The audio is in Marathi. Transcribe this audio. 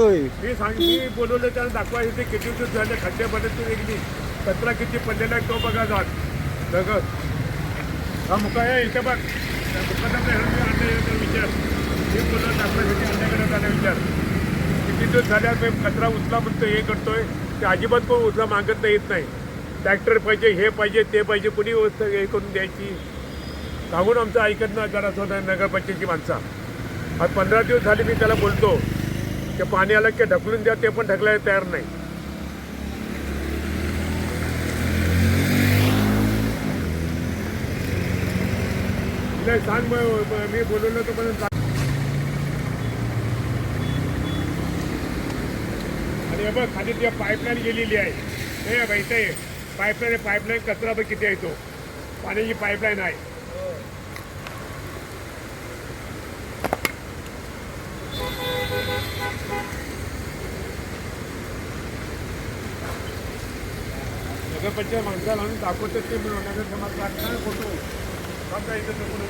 मी सांग मी बोलवलं त्याला दाखवा इथे किती दिवस झाले खड्डे पडत निघली कचरा किती पडलेला आहे तो बघा जात बघत हा मुका या इथे बघ. त्या विचार. मी बोलवलं दाखवायसाठी आणल्याकडे झाला विचार. किती दिवस झाल्या मी कचरा उचला म्हणतो हे करतोय. ते अजिबात कोण उचला मागत नाही येत नाही. ट्रॅक्टर पाहिजे हे पाहिजे ते पाहिजे कुणी वस्तू हे करून द्यायची? सांगून आमचं ऐकत ना जरा स्वतः नगरपंचायतची माणसा. आज पंधरा दिवस झाले मी त्याला बोलतो. ते पाणी आलं की ढकलून द्या ते पण ढकलायला तयार नाही. नाही सांग मग मी बोलवलं तर पण सांग आणि बघ खाली ती पाईपलाईन गेलेली आहे. नाही बाई ते पाईपलाईन पाईपलाईन कचरा बघ किती आहे तो. पाण्याची पाईपलाईन आहे. भाजपच्या माणसाला आम्ही दाखवतात ते मिळवण्याचा समाज राजकारण होतो आता इथं कुठे